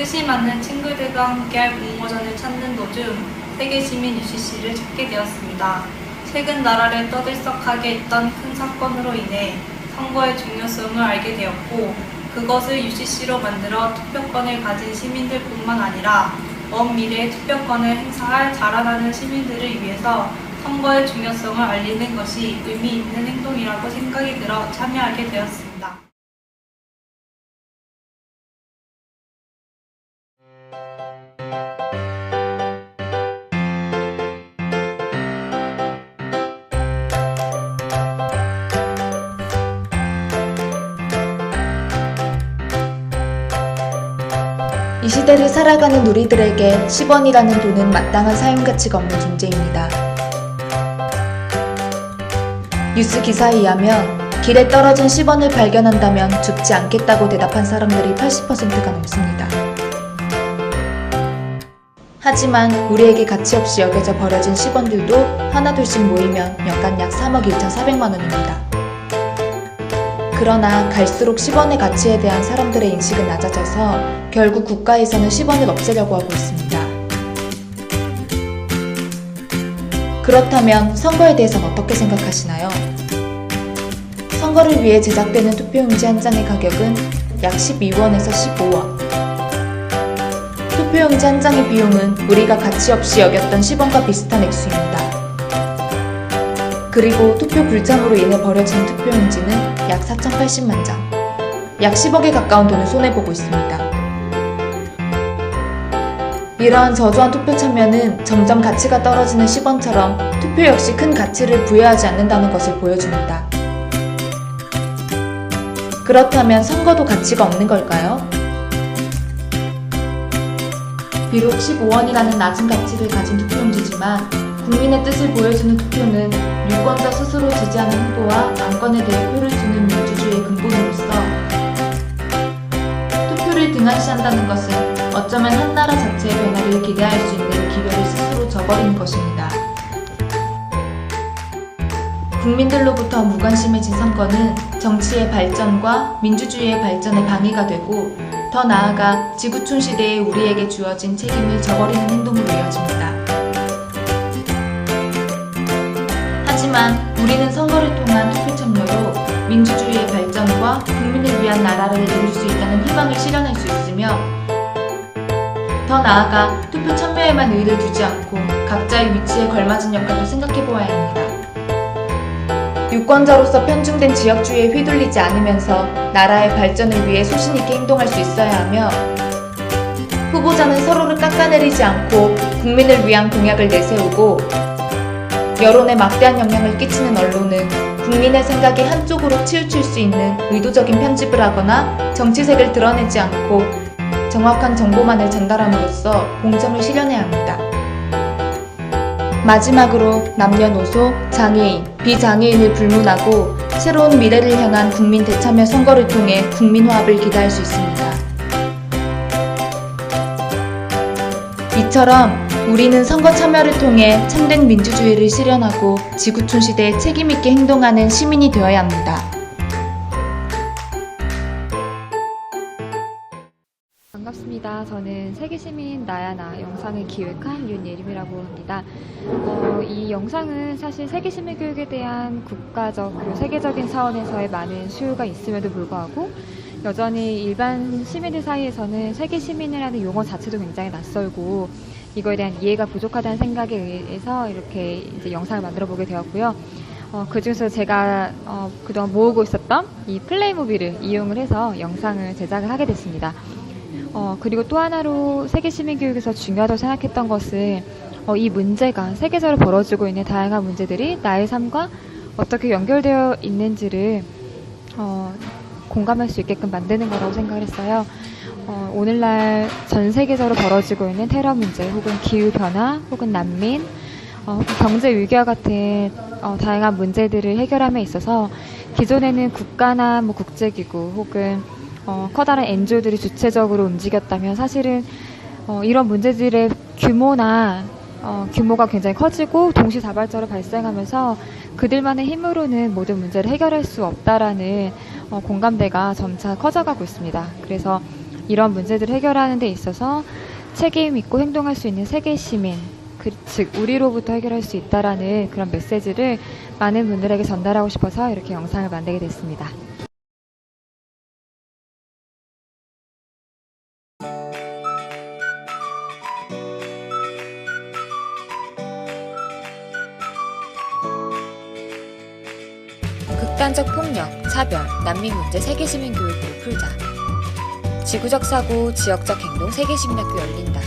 뜻이 맞는 친구들과 함께할 공모전을 찾는 도중 세계 시민 UCC를 찾게 되었습니다. 최근 나라를 떠들썩하게 했던 큰 사건으로 인해 선거의 중요성을 알게 되었고 그것을 UCC로 만들어 투표권을 가진 시민들뿐만 아니라 먼 미래의 투표권을 행사할 자라나는 시민들을 위해서 선거의 중요성을 알리는 것이 의미 있는 행동이라고 생각이 들어 참여하게 되었습니다. 시대를 살아가는 우리들에게 10원이라는 돈은 마땅한 사용 가치가 없는 존재입니다. 뉴스 기사에 의하면 길에 떨어진 10원을 발견한다면 죽지 않겠다고 대답한 사람들이 80%가 넘습니다. 하지만 우리에게 가치 없이 여겨져 버려진 10원들도 하나둘씩 모이면 연간 약 3억 1,400만 원입니다. 그러나 갈수록 10원의 가치에 대한 사람들의 인식은 낮아져서 결국 국가에서는 10원을 없애려고 하고 있습니다. 그렇다면 선거에 대해서는 어떻게 생각하시나요? 선거를 위해 제작되는 투표용지 한 장의 가격은 약 12원에서 15원. 투표용지 한 장의 비용은 우리가 가치 없이 여겼던 10원과 비슷한 액수입니다. 그리고 투표 불참으로 인해 버려진 투표용지는 약 4,080만 장. 약 10억에 가까운 돈을 손해보고 있습니다. 이러한 저조한 투표 참여는 점점 가치가 떨어지는 10원처럼 투표 역시 큰 가치를 부여하지 않는다는 것을 보여줍니다. 그렇다면 선거도 가치가 없는 걸까요? 비록 15원이라는 낮은 가치를 가진 투표용지지만 국민의 뜻을 보여주는 투표는 유권자 스스로 지지하는 후보와 안건에 대해 표를 주는 민주주의의 근본으로서 투표를 등한시한다는 것은 어쩌면 한 나라 자체의 변화를 기대할 수 있는 기회를 스스로 저버리는 것입니다. 국민들로부터 무관심해진 선거는 정치의 발전과 민주주의의 발전에 방해가 되고 더 나아가 지구촌 시대에 우리에게 주어진 책임을 저버리는 행동으로 이어집니다. 하지만 우리는 선거를 통한 투표 참여로 민주주의의 발전과 국민을 위한 나라를 이룰 수 있다는 희망을 실현할 수 있으며 더 나아가 투표 참여에만 의의를 두지 않고 각자의 위치에 걸맞은 역할도 생각해 보아야 합니다. 유권자로서 편중된 지역주의에 휘둘리지 않으면서 나라의 발전을 위해 소신 있게 행동할 수 있어야 하며 후보자는 서로를 깎아내리지 않고 국민을 위한 공약을 내세우고 여론에 막대한 영향을 끼치는 언론은 국민의 생각이 한쪽으로 치우칠 수 있는 의도적인 편집을 하거나 정치색을 드러내지 않고 정확한 정보만을 전달함으로써 공정을 실현해야 합니다. 마지막으로 남녀노소, 장애인, 비장애인을 불문하고 새로운 미래를 향한 국민 대참여 선거를 통해 국민 화합을 기대할 수 있습니다. 이처럼 우리는 선거 참여를 통해 참된 민주주의를 실현하고 지구촌 시대에 책임있게 행동하는 시민이 되어야 합니다. 반갑습니다. 저는 세계시민 나야나 영상을 기획한 윤예림이라고 합니다. 어, 이 영상은 사실 세계시민 교육에 대한 국가적 그리고 세계적인 차원에서의 많은 수요가 있음에도 불구하고 여전히 일반 시민들 사이에서는 세계시민이라는 용어 자체도 굉장히 낯설고 이거에 대한 이해가 부족하다는 생각에 의해서 이렇게 이제 영상을 만들어 보게 되었고요. 어, 그 중에서 제가 어, 그동안 모으고 있었던 이 플레이모비를 이용을 해서 영상을 제작을 하게 됐습니다. 어, 그리고 또 하나로 세계 시민 교육에서 중요하다고 생각했던 것은 어, 이 문제가 세계적으로 벌어지고 있는 다양한 문제들이 나의 삶과 어떻게 연결되어 있는지를 어, 공감할 수 있게끔 만드는 거라고 생각을 했어요. 어, 오늘날 전 세계적으로 벌어지고 있는 테러 문제, 혹은 기후 변화, 혹은 난민, 어, 혹은 경제 위기와 같은 어, 다양한 문제들을 해결함에 있어서 기존에는 국가나 뭐 국제기구 혹은 어, 커다란 NGO들이 주체적으로 움직였다면 사실은 어, 이런 문제들의 규모나 어, 규모가 굉장히 커지고 동시다발적으로 발생하면서 그들만의 힘으로는 모든 문제를 해결할 수 없다라는 어, 공감대가 점차 커져가고 있습니다. 그래서 이런 문제들을 해결하는 데 있어서 책임 있고 행동할 수 있는 세계 시민, 그, 즉 우리로부터 해결할 수 있다라는 그런 메시지를 많은 분들에게 전달하고 싶어서 이렇게 영상을 만들게 됐습니다. 극단적 폭력, 차별, 난민 문제 세계 시민 교육부를 풀자. 지구적 사고, 지역적 행동 세계시민학교 열린다.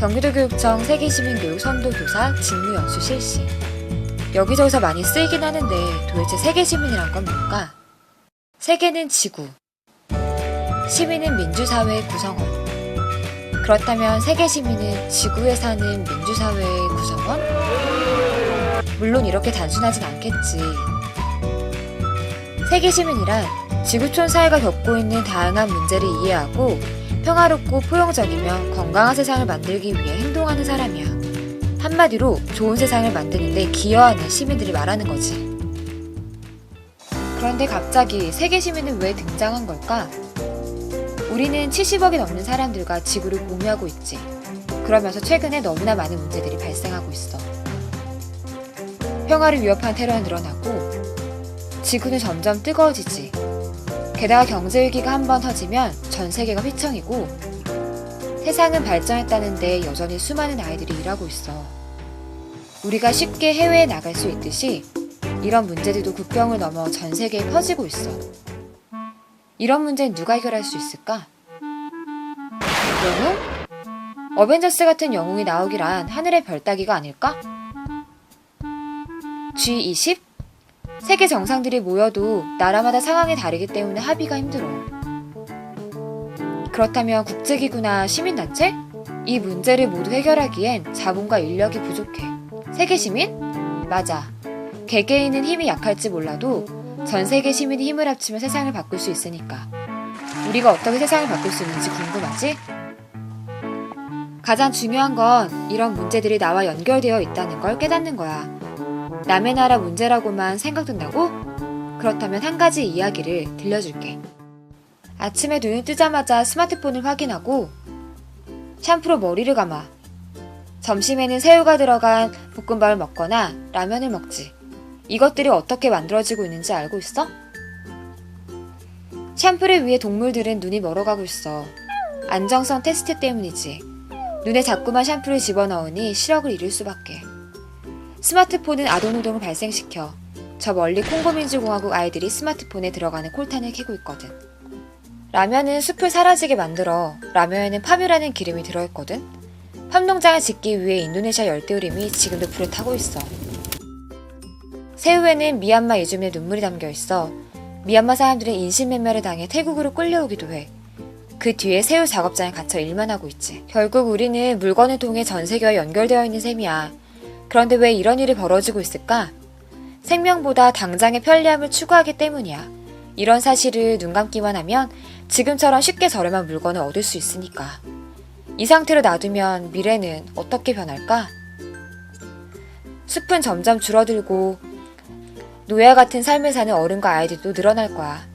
경기도 교육청 세계시민교육 선도교사 직무연수 실시. 여기저기서 많이 쓰이긴 하는데 도대체 세계시민이란 건 뭘까? 세계는 지구. 시민은 민주사회의 구성원. 그렇다면 세계시민은 지구에 사는 민주사회의 구성원? 물론 이렇게 단순하진 않겠지. 세계 시민이란 지구촌 사회가 겪고 있는 다양한 문제를 이해하고 평화롭고 포용적이며 건강한 세상을 만들기 위해 행동하는 사람이야. 한마디로 좋은 세상을 만드는데 기여하는 시민들이 말하는 거지. 그런데 갑자기 세계 시민은 왜 등장한 걸까? 우리는 70억이 넘는 사람들과 지구를 공유하고 있지. 그러면서 최근에 너무나 많은 문제들이 발생하고 있어. 평화를 위협한 테러는 늘어나고 지구는 점점 뜨거워지지. 게다가 경제 위기가 한 번 터지면 전 세계가 휘청이고 세상은 발전했다는데 여전히 수많은 아이들이 일하고 있어. 우리가 쉽게 해외에 나갈 수 있듯이 이런 문제들도 국경을 넘어 전 세계에 퍼지고 있어. 이런 문제는 누가 해결할 수 있을까? 영웅? 어벤져스 같은 영웅이 나오기란 하늘의 별 따기가 아닐까? G20? 세계 정상들이 모여도 나라마다 상황이 다르기 때문에 합의가 힘들어. 그렇다면 국제기구나 시민단체? 이 문제를 모두 해결하기엔 자본과 인력이 부족해. 세계 시민? 맞아. 개개인은 힘이 약할지 몰라도 전 세계 시민이 힘을 합치면 세상을 바꿀 수 있으니까. 우리가 어떻게 세상을 바꿀 수 있는지 궁금하지? 가장 중요한 건 이런 문제들이 나와 연결되어 있다는 걸 깨닫는 거야. 남의 나라 문제라고만 생각된다고? 그렇다면 한 가지 이야기를 들려줄게. 아침에 눈을 뜨자마자 스마트폰을 확인하고 샴푸로 머리를 감아. 점심에는 새우가 들어간 볶음밥을 먹거나 라면을 먹지. 이것들이 어떻게 만들어지고 있는지 알고 있어? 샴푸를 위해 동물들은 눈이 멀어가고 있어. 안정성 테스트 때문이지. 눈에 자꾸만 샴푸를 집어넣으니 시력을 잃을 수밖에. 스마트폰은 아동노동을 발생시켜 저 멀리 콩고민주공화국 아이들이 스마트폰에 들어가는 콜탄을 캐고 있거든. 라면은 숲을 사라지게 만들어 라면에는 파묘라는 기름이 들어있거든. 팜 농장을 짓기 위해 인도네시아 열대우림이 지금도 불을 타고 있어. 새우에는 미얀마 이주민의 눈물이 담겨 있어 미얀마 사람들은 인신매매를 당해 태국으로 끌려오기도 해. 그 뒤에 새우 작업장에 갇혀 일만 하고 있지. 결국 우리는 물건을 통해 전 세계와 연결되어 있는 셈이야. 그런데 왜 이런 일이 벌어지고 있을까? 생명보다 당장의 편리함을 추구하기 때문이야. 이런 사실을 눈 감기만 하면 지금처럼 쉽게 저렴한 물건을 얻을 수 있으니까. 이 상태로 놔두면 미래는 어떻게 변할까? 숲은 점점 줄어들고 노예 같은 삶을 사는 어른과 아이들도 늘어날 거야.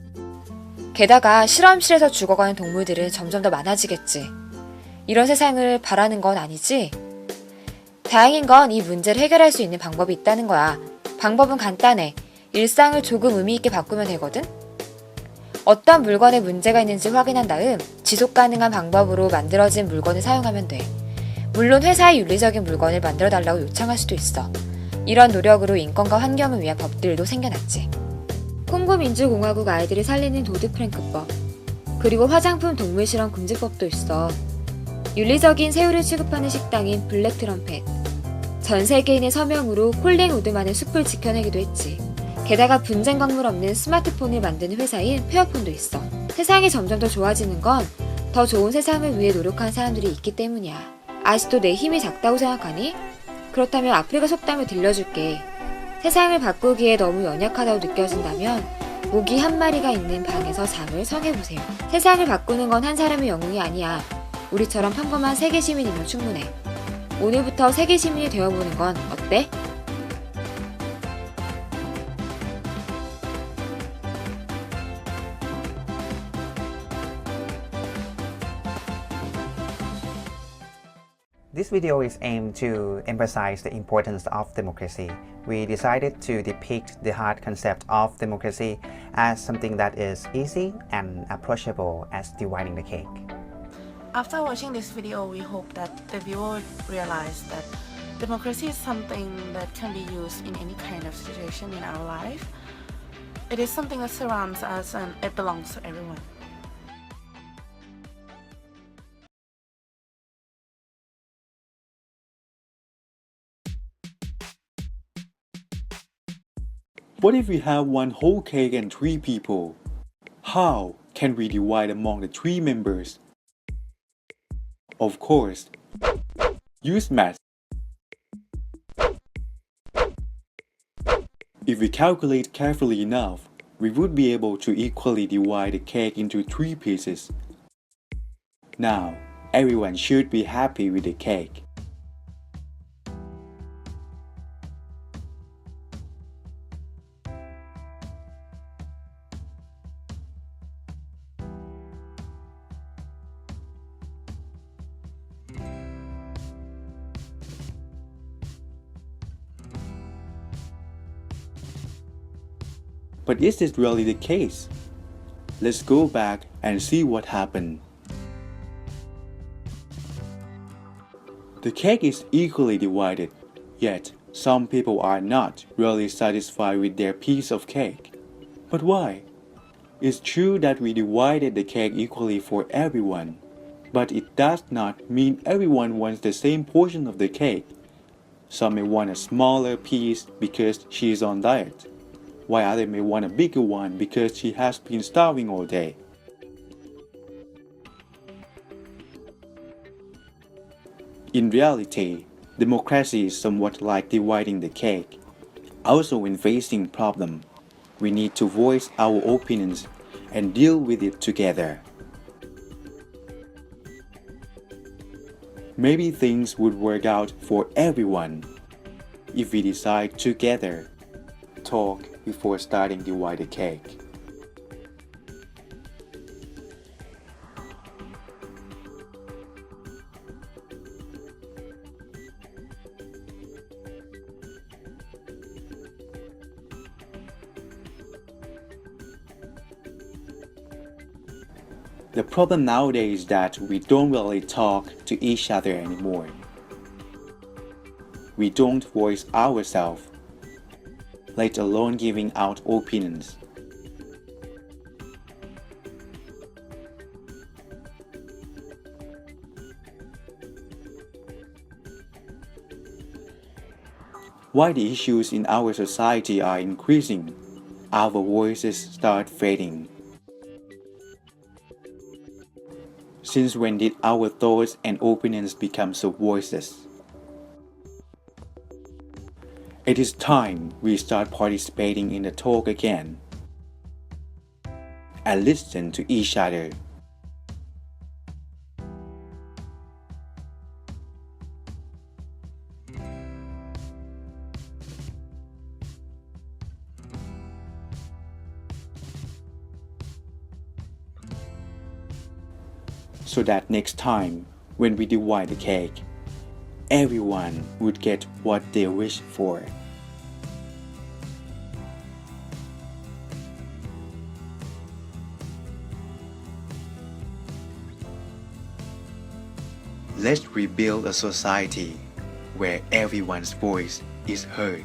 게다가 실험실에서 죽어가는 동물들은 점점 더 많아지겠지. 이런 세상을 바라는 건 아니지? 다행인 건 이 문제를 해결할 수 있는 방법이 있다는 거야. 방법은 간단해. 일상을 조금 의미 있게 바꾸면 되거든? 어떤 물건에 문제가 있는지 확인한 다음 지속 가능한 방법으로 만들어진 물건을 사용하면 돼. 물론 회사의 윤리적인 물건을 만들어 달라고 요청할 수도 있어. 이런 노력으로 인권과 환경을 위한 법들도 생겨났지. 콩고 민주공화국 아이들을 살리는 도드 프랭크법, 그리고 화장품 동물 실험 금지법도 있어. 윤리적인 새우를 취급하는 식당인 블랙 트럼펫. 전 세계인의 서명으로 콜랭 우드만의 숲을 지켜내기도 했지. 게다가 분쟁 광물 없는 스마트폰을 만드는 회사인 페어폰도 있어. 세상이 점점 더 좋아지는 건 더 좋은 세상을 위해 노력한 사람들이 있기 때문이야. 아직도 내 힘이 작다고 생각하니? 그렇다면 아프리카 속담을 들려줄게. 세상을 바꾸기에 너무 연약하다고 느껴진다면 모기 한 마리가 있는 방에서 잠을 성해보세요. 세상을 바꾸는 건 한 사람의 영웅이 아니야. 우리처럼 평범한 세계 시민이면 충분해. 오늘부터 세계 시민이 되어보는 건 어때? This video is aimed to emphasize the importance of democracy. We decided to depict the hard concept of democracy as something that is easy and approachable as dividing the cake. After watching this video, we hope that the viewer realize that democracy is something that can be used in any kind of situation in our life. It is something that surrounds us and it belongs to everyone. What if we have one whole cake and three people? How can we divide among the three members? Of course, use math. If we calculate carefully enough, we would be able to equally divide the cake into three pieces. Now, everyone should be happy with the cake. Is this really the case? Let's go back and see what happened. The cake is equally divided, yet some people are not really satisfied with their piece of cake. But why? It's true that we divided the cake equally for everyone, but it does not mean everyone wants the same portion of the cake. Some may want a smaller piece because she is on diet while others may want a bigger one because she has been starving all day. In reality, democracy is somewhat like dividing the cake. Also, when facing problem, we need to voice our opinions and deal with it together. Maybe things would work out for everyone if we decide together talk before starting the cake. The problem nowadays is that we don't really talk to each other anymore. We don't voice ourselves let alone giving out opinions. Why the issues in our society are increasing, our voices start fading. Since when did our thoughts and opinions become so voiceless? It is time we start participating in the talk again and listen to each other. So that next time when we divide the cake, everyone would get what they wish for. Let's rebuild a society where everyone's voice is heard.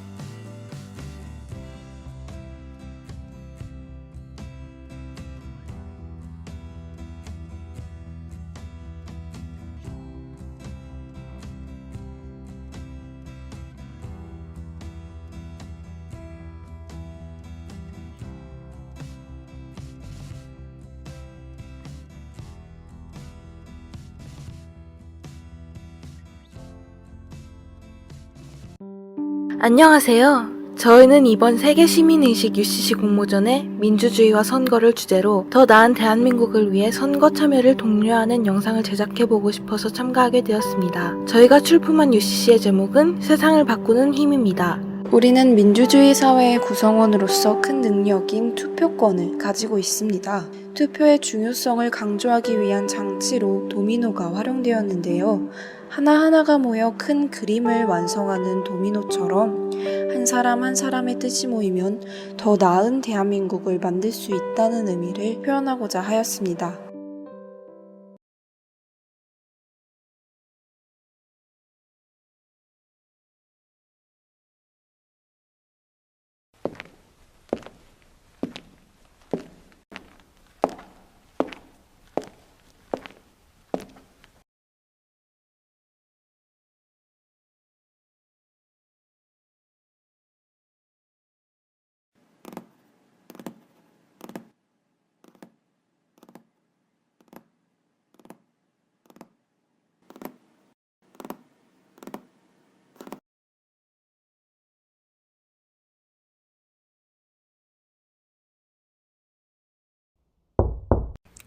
안녕하세요. 저희는 이번 세계 시민의식 UCC 공모전의 민주주의와 선거를 주제로 더 나은 대한민국을 위해 선거 참여를 독려하는 영상을 제작해보고 싶어서 참가하게 되었습니다. 저희가 출품한 UCC의 제목은 세상을 바꾸는 힘입니다. 우리는 민주주의 사회의 구성원으로서 큰 능력인 투표권을 가지고 있습니다. 투표의 중요성을 강조하기 위한 장치로 도미노가 활용되었는데요. 하나하나가 모여 큰 그림을 완성하는 도미노처럼 한 사람 한 사람의 뜻이 모이면 더 나은 대한민국을 만들 수 있다는 의미를 표현하고자 하였습니다.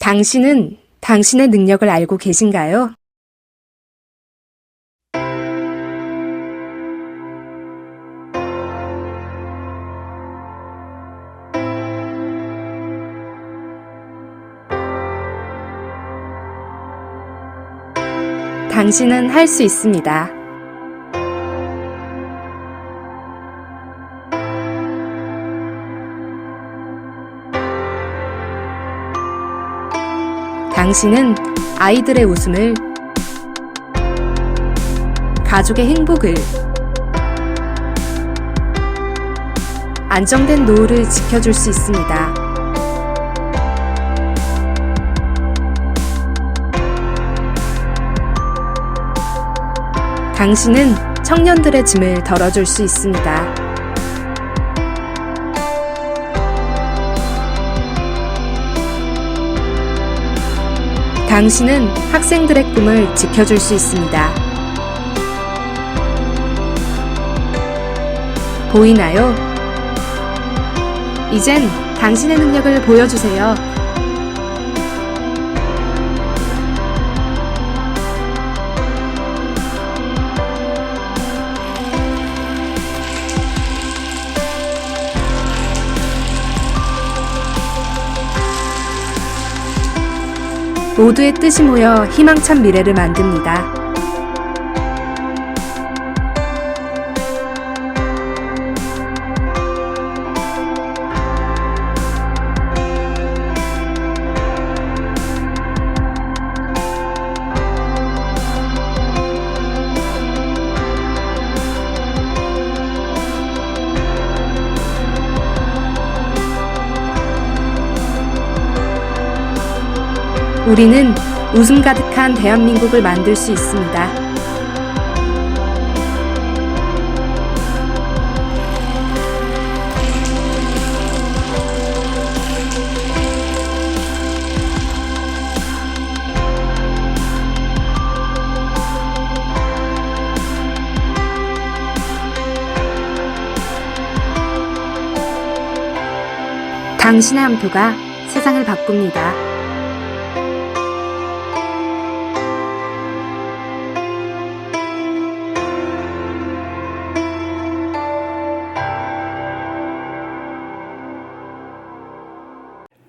당신은 당신의 능력을 알고 계신가요? 당신은 할 수 있습니다. 당신은 아이들의 웃음을, 가족의 행복을, 안정된 노후를 지켜줄 수 있습니다. 당신은 청년들의 짐을 덜어줄 수 있습니다. 당신은 학생들의 꿈을 지켜줄 수 있습니다. 보이나요? 이젠 당신의 능력을 보여주세요. 모두의 뜻이 모여 희망찬 미래를 만듭니다. 우리는 웃음 가득한 대한민국을 만들 수 있습니다. 당신의 한 표가 세상을 바꿉니다.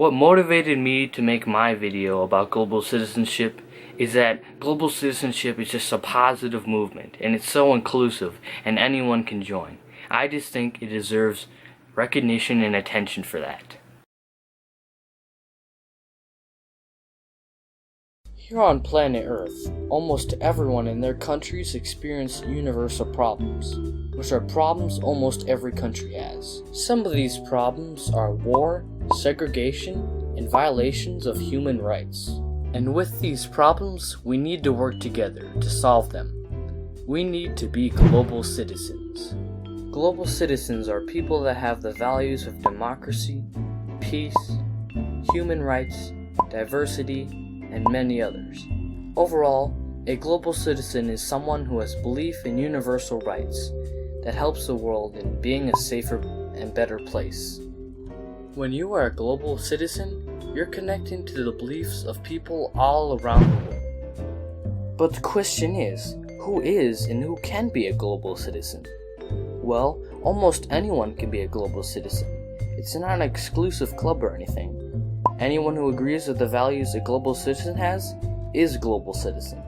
What motivated me to make my video about global citizenship is that global citizenship is just a positive movement and it's so inclusive and anyone can join. I just think it deserves recognition and attention for that. Here on planet Earth, almost everyone in their countries experience universal problems, which are problems almost every country has. Some of these problems are war, segregation, and violations of human rights. And with these problems, we need to work together to solve them. We need to be global citizens. Global citizens are people that have the values of democracy, peace, human rights, diversity, and many others. Overall, a global citizen is someone who has belief in universal rights that helps the world in being a safer and better place. When you are a global citizen, you're connecting to the beliefs of people all around the world. But the question is who is and who can be a global citizen? Well, almost anyone can be a global citizen. It's not an exclusive club or anything. Anyone who agrees with the values a global citizen has is a global citizen.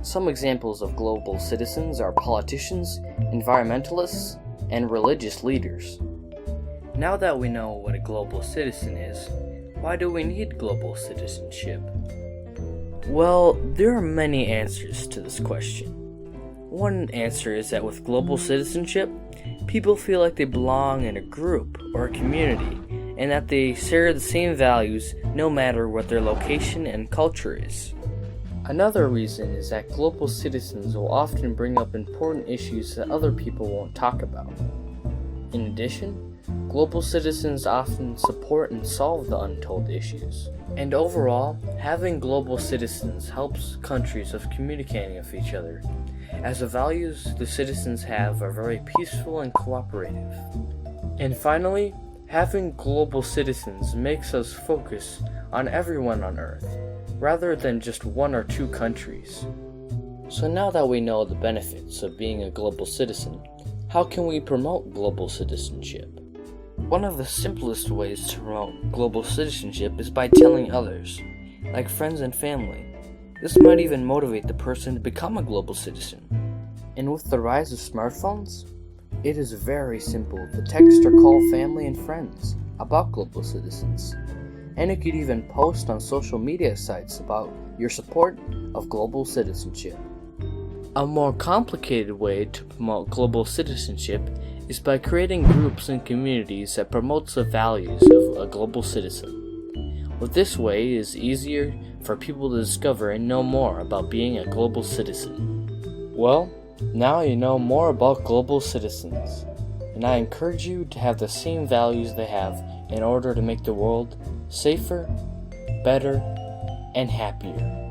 Some examples of global citizens are politicians, environmentalists, and religious leaders. Now that we know what a global citizen is, why do we need global citizenship? Well, there are many answers to this question. One answer is that with global citizenship, people feel like they belong in a group or a community and that they share the same values no matter what their location and culture is. Another reason is that global citizens will often bring up important issues that other people won't talk about. In addition, global citizens often support and solve the untold issues. And overall, having global citizens helps countries of communicating with each other, as the values the citizens have are very peaceful and cooperative. And finally, having global citizens makes us focus on everyone on Earth, rather than just one or two countries. So now that we know the benefits of being a global citizen, how can we promote global citizenship? One of the simplest ways to promote global citizenship is by telling others, like friends and family. This might even motivate the person to become a global citizen. And with the rise of smartphones, it is very simple to text or call family and friends about global citizens. And you could even post on social media sites about your support of global citizenship. A more complicated way to promote global citizenship is by creating groups and communities that promotes the values of a global citizen. With this way, it is easier for people to discover and know more about being a global citizen. Well, now you know more about global citizens, and I encourage you to have the same values they have in order to make the world safer, better, and happier.